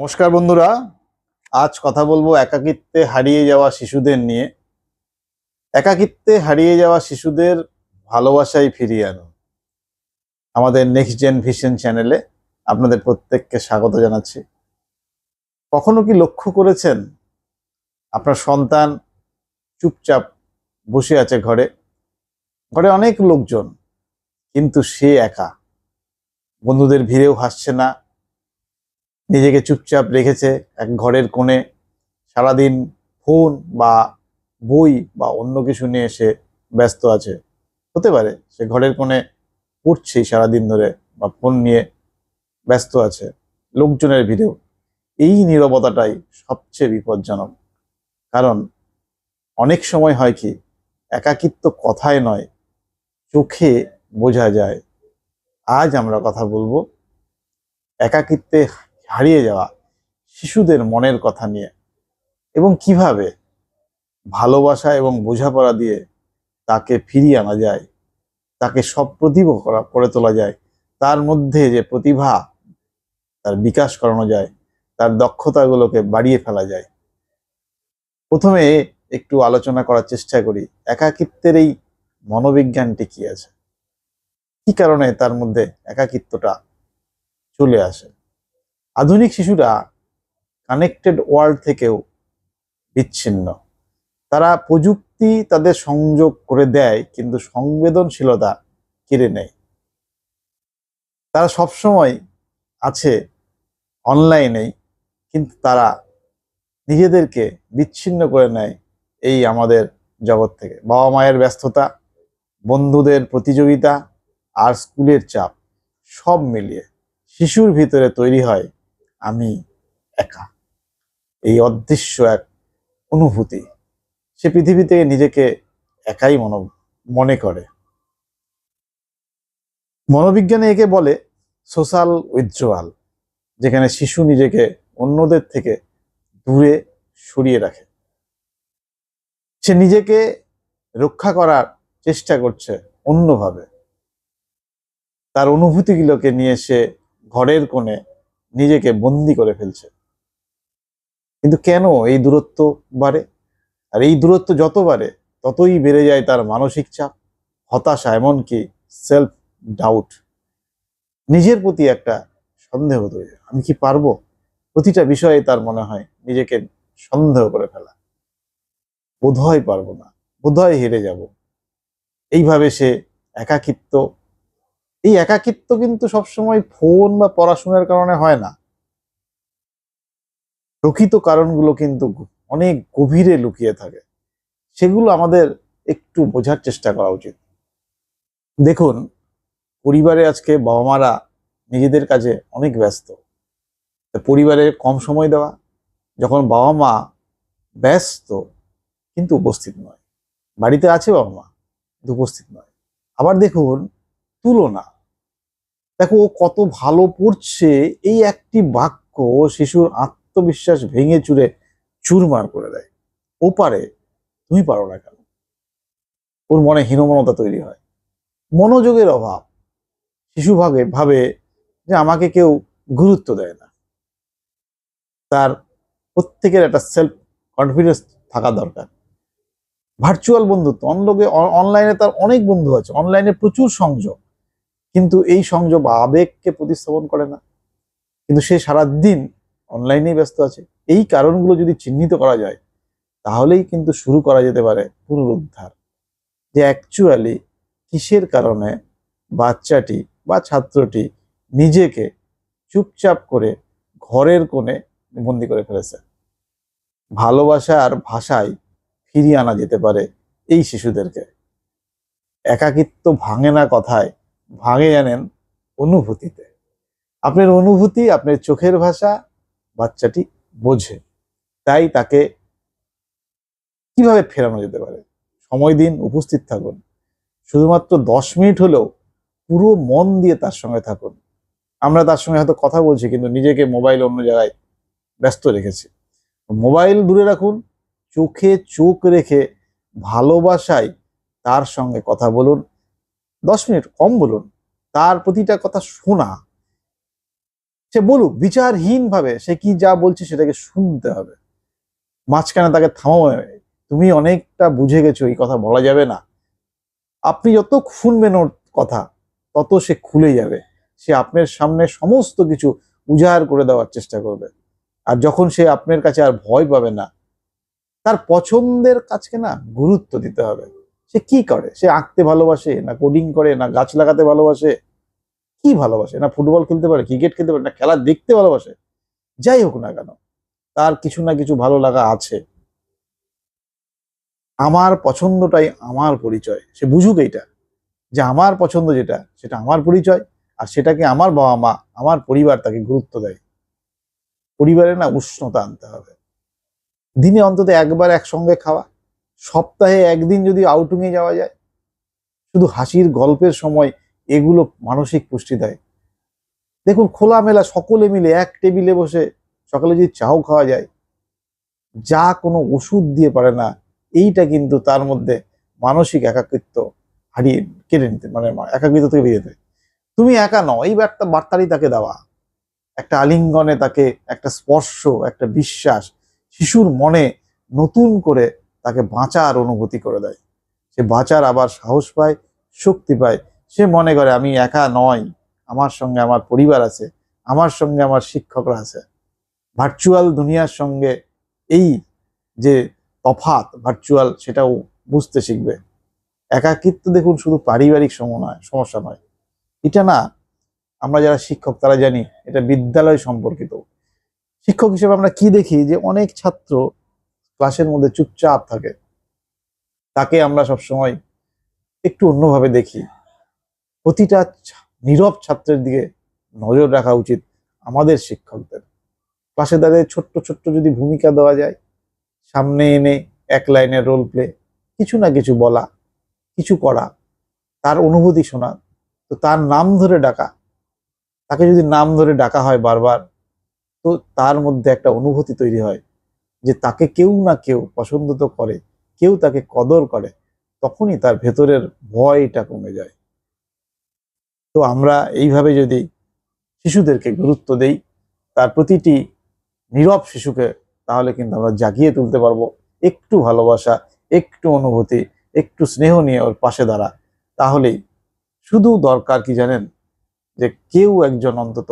নমস্কার বন্ধুরা। আজ কথা বলব একাকিত্বে হারিয়ে যাওয়া শিশুদের নিয়ে। একাকিত্বে হারিয়ে যাওয়া শিশুদের ভালোবাসায় ফিরিয়ে আনুন আমাদের নেক্সট জেন ভিশন চ্যানেলে আপনাদের প্রত্যেককে স্বাগত জানাচ্ছি। কখনো কি লক্ষ্য করেছেন? আপনার সন্তান চুপচাপ বসে আছে ঘরে। ঘরে অনেক লোকজন, কিন্তু সে একা। বন্ধুদের ভিড়েও হাসছে না। নিজেকে চুপচাপ রেখেছে এক ঘরের কোণে। সারাদিন ফোন বা বই বা অন্য কিছু নিয়ে সে ব্যস্ত আছে। হতে পারে সে ঘরের কোণে পড়ছেই সারাদিন ধরে বা ফোন নিয়ে ব্যস্ত আছে। লোকজনের ভিড়েও। এই নীরবতাটাই সবচেয়ে বিপজ্জনক। কারণ অনেক সময় হয় কি, একাকিত্ব কথায় নয়, চোখে বোঝা যায়। আজ আমরা কথা বলব একাকিত্বে হারিয়ে যাওয়া শিশুদের মনের কথা নিয়ে এবং কীভাবে ভালোবাসা এবং বোঝাপড়া দিয়ে তাকে ফিরিয়ে আনা যায়, তাকে সপ্রতিভ করা, করে তোলা যায়, তার মধ্যে যে প্রতিভা তার বিকাশ করানো যায়, তার দক্ষতাগুলোকে বাড়িয়ে ফেলা যায়। প্রথমে একটু আলোচনা করার চেষ্টা করি, একাকিত্বের এই মনোবিজ্ঞানটি কি আছে? কি কারণে তার মধ্যে একাকিত্বটা চলে আসে? আধুনিক শিশুরা কানেক্টেড ওয়ার্ল্ড থেকেও বিচ্ছিন্ন। তারা প্রযুক্তি তাদের সংযোগ করে দেয়, কিন্তু সংবেদনশীলতা কেড়ে নেয়। তারা সবসময় আছে অনলাইনেই কিন্তু তারা নিজেদেরকে বিচ্ছিন্ন করে নেয় এই আমাদের জগৎ থেকে। বাবা মায়ের ব্যস্ততা, বন্ধুদের প্রতিযোগিতা আর স্কুলের চাপ সব মিলিয়ে শিশুর ভিতরে তৈরি হয় আমি একা। এই অদৃশ্য এক অনুভূতি, সে পৃথিবী থেকে নিজেকে একাই মন, মনে করে। মনোবিজ্ঞানে একে বলে সোশ্যাল উইথড্রোয়াল, যেখানে শিশু নিজেকে অন্যদের থেকে দূরে সরিয়ে রাখে। সে নিজেকে রক্ষা করার চেষ্টা করছে অন্যভাবে। তার অনুভূতিগুলোকে নিয়ে সে ঘরের কোণে নিজেকে বন্দি করে ফেলছে। কিন্তু কেন এই দূরত্ব বাড়ে? আর এই দূরত্ব যত বাড়ে, ততই বেড়ে যায় তার মানসিক চাপ, হতাশা, এমনকি সেলফ ডাউট নিজের প্রতি একটা সন্দেহ তৈরি। আমি কি পারব? প্রতিটা বিষয়ে তার মনে হয় নিজেকে সন্দেহ করে ফেলা। বোধহয় পারব না। বোধহয় হেরে যাব। এইভাবে সে একাকিত্ব এই একাকিত্ব কিন্তু সবসময় ফোন বা পড়াশোনার কারণে হয় না। প্রকৃত কারণগুলো কিন্তু অনেক গভীরে লুকিয়ে থাকে। সেগুলো আমাদের একটু বোঝার চেষ্টা করা উচিত। দেখুন, পরিবারে আজকে বাবা মারা নিজেদের কাজে অনেক ব্যস্ত। পরিবারে কম সময় দেওয়া, যখন বাবা মা ব্যস্ত, কিন্তু উপস্থিত নয়। বাড়িতে আছে বাবা মা কিন্তু উপস্থিত নয়। আবার দেখুন তুলনা। দেখো, ও কত ভালো পড়ছে, এই একটি বাক্য শিশুর আত্মবিশ্বাস ভেঙে চুরে চুরমার করে দেয়। ও পারে, তুমি পারো না কেন? ওর মনে হীনমনতা তৈরি হয়। মনোযোগের অভাব। শিশু ভাবে ভাবে যে আমাকে কেউ গুরুত্ব দেয় না। তার প্রত্যেকের একটা সেলফ কনফিডেন্স থাকা দরকার। ভার্চুয়াল বন্ধুত্ব অনলোকে অনলাইনে তার অনেক বন্ধু আছে। অনলাইনে প্রচুর সংযোগ। কিন্তু এই সংযোগ আবেগকে প্রতিস্থাপন করে না। কিন্তু সে সারাদিন অনলাইনেই ব্যস্ত আছে। এই কারণগুলো যদি চিহ্নিত করা যায়, তাহলেই কিন্তু শুরু করা যেতে পারে পুনরুদ্ধার। যে অ্যাকচুয়ালি কিসের কারণে বাচ্চাটি বা ছাত্রটি নিজেকে চুপচাপ করে ঘরের কোণে বন্দি করে ফেলেছে। ভালোবাসা আর ভাষায় ফিরিয়ে আনা যেতে পারে এই শিশুদেরকে। একাকিত্ব ভাঙে না কথায় ভাঙে জানেন অনুভূতিতে। আপনার অনুভূতি, আপনার চোখের ভাষা বাচ্চাটি বোঝে। তাই তাকে কীভাবে ফেরানো যেতে পারে? সময় দিন, উপস্থিত থাকুন। শুধুমাত্র দশ মিনিট হলেও পুরো মন দিয়ে তার সঙ্গে থাকুন। আমরা তার সঙ্গে হয়তো কথা বলছি, কিন্তু নিজেকে মোবাইল অন্য জায়গায় ব্যস্ত রেখেছি। মোবাইল দূরে রাখুন, চোখে চোখ রেখে ভালোবাসায় তার সঙ্গে কথা বলুন। দশ মিনিট কম বলুন, তার প্রতিটা কথা শোনা। সে বলুক বিচারহীন ভাবে সে কি যা বলছে সেটাকে শুনতে হবে। মাঝখানে তাকে থামাও, তুমি অনেকটা বুঝে গেছো, এই কথা বলা যাবে না। আপনি যত শুনবেন ওর কথা, তত সে খুলে যাবে। সে আপনার সামনে সমস্ত কিছু উজাড় করে দেওয়ার চেষ্টা করবে। আর যখন সে আপনার কাছে আর ভয় পাবে না, তার পছন্দের কাজকে না গুরুত্ব দিতে হবে। সে কি করে? সে আঁকতে ভালোবাসে না কোডিং করে না গাছ লাগাতে ভালোবাসে? কি ভালোবাসে? না ফুটবল খেলতে পারে ক্রিকেট খেলতে পারে, না খেলা দেখতে ভালোবাসে? যাই হোক না কেন, তার কিছু না কিছু ভালো লাগা আছে। আমার পছন্দটাই আমার পরিচয়। সে বুঝুক এইটা, যে আমার পছন্দ যেটা, সেটা আমার পরিচয় আর সেটাকে আমার বাবা মা, আমার পরিবার তাকে গুরুত্ব দেয়। পরিবারে না উষ্ণতা আনতে হবে। দিনে অন্তত একবার একসঙ্গে খাওয়া সপ্তাহে একদিন যদি আউটিংয়ে যাওয়া যায়, শুধু হাসির গল্পের সময় এগুলো মানসিক পুষ্টি দেয়। দেখুন, খোলামেলা সকলে মিলে এক টেবিলে বসে সকালে যদি চাও খাওয়া যায়, যা কোনো ওষুধ দিয়ে পারে না, এইটা কিন্তু তার মধ্যে মানসিক একাকিত্ব হারিয়ে কেড়ে নিতে মানে একাকিত্ব থেকে বেরিয়ে যেতে তুমি একা নও, এই বার্তা বার্তারই তাকে দেওয়া। একটা আলিঙ্গনে তাকে একটা স্পর্শ, একটা বিশ্বাস শিশুর মনে নতুন করে তাকে বাঁচার অনুভূতি করে দেয়। সে বাঁচার আবার সাহস পায়, শক্তি পায়। সে মনে করে, আমি একা নয়। আমার সঙ্গে আমার পরিবার আছে। আমার সঙ্গে আমার শিক্ষকরা আছে। ভার্চুয়াল দুনিয়ার সঙ্গে এই যে তফাত ভার্চুয়াল, সেটাও বুঝতে শিখবে। একাকিত্ব দেখুন শুধু পারিবারিক সম নয়, সমস্যা নয়। এটা না, আমরা যারা শিক্ষক তারা জানি, এটা বিদ্যালয় সম্পর্কিত। শিক্ষক হিসেবে আমরা কি দেখি যে অনেক ছাত্র ক্লাসের মধ্যে চুপচাপ থাকে। তাকে আমরা সবসময় একটু অন্যভাবে দেখি। প্রতিটা নীরব ছাত্রের দিকে নজর রাখা উচিত আমাদের শিক্ষকদের। ক্লাসে তাদের ছোট্ট ছোট্ট যদি ভূমিকা দেওয়া যায়, সামনে এনে এক লাইনের রোল প্লে কিছু না কিছু বলা, কিছু করা, তার অনুভূতি শোনা, তো তার নাম ধরে ডাকা, তাকে যদি নাম ধরে ডাকা হয় বারবার, তো তার মধ্যে একটা অনুভূতি তৈরি হয়। যে তাকে কেউ না কেউ পছন্দ তো করে, কেউ তাকে কদর করে, তখনই তার ভেতরের ভয়টা কমে যায়। তো আমরা এইভাবে যদি শিশুদেরকে গুরুত্ব দেই, তার প্রতিটি নীরব শিশুকে তাহলে কিন্তু আমরা জাগিয়ে তুলতে পারব। একটু ভালোবাসা, একটু অনুভূতি, একটু স্নেহ নিয়ে ওর পাশে দাঁড়া, তাহলেই শুধু দরকার কি জানেন? যে কেউ একজন অন্তত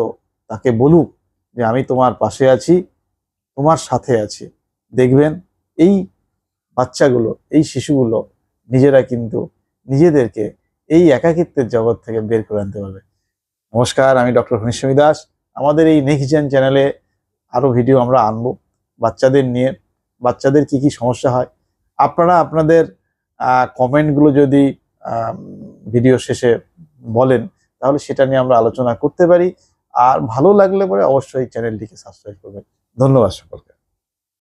তাকে বলুক যে, আমি তোমার পাশে আছি, তোমার সাথে আছি। দেখবেন এই বাচ্চাগুলো, এই শিশুগুলো নিজেরা কিন্তু নিজেদেরকে এই একাকিত্বের জগৎ থেকে বের করে আনতে পারবে। নমস্কার, আমি ডক্টর ঘনিষ্মী দাস। আমাদের এই নেক্সট চ্যানেলে আরও ভিডিও আমরা আনব বাচ্চাদের নিয়ে, বাচ্চাদের কি কি সমস্যা হয়। আপনারা আপনাদের কমেন্টগুলো যদি ভিডিও শেষে বলেন, তাহলে সেটা নিয়ে আমরা আলোচনা করতে পারি। আর ভালো লাগলে পরে অবশ্যই চ্যানেলটিকে সাবস্ক্রাইব করবেন। ধন্যবাদ সকলকে।